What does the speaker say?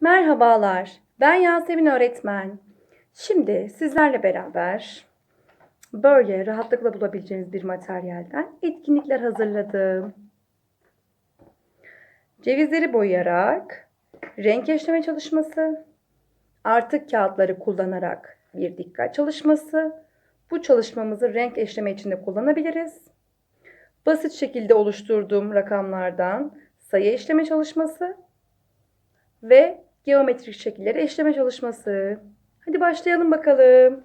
Merhabalar, ben Yasemin öğretmen. Şimdi sizlerle beraber böyle rahatlıkla bulabileceğiniz bir materyalden etkinlikler hazırladım. Cevizleri boyayarak renk eşleme çalışması, artık kağıtları kullanarak bir dikkat çalışması. Bu çalışmamızı renk eşleme için de kullanabiliriz. Basit şekilde oluşturduğum rakamlardan sayı eşleme çalışması ve geometrik şekilleri eşleme çalışması. Hadi başlayalım bakalım.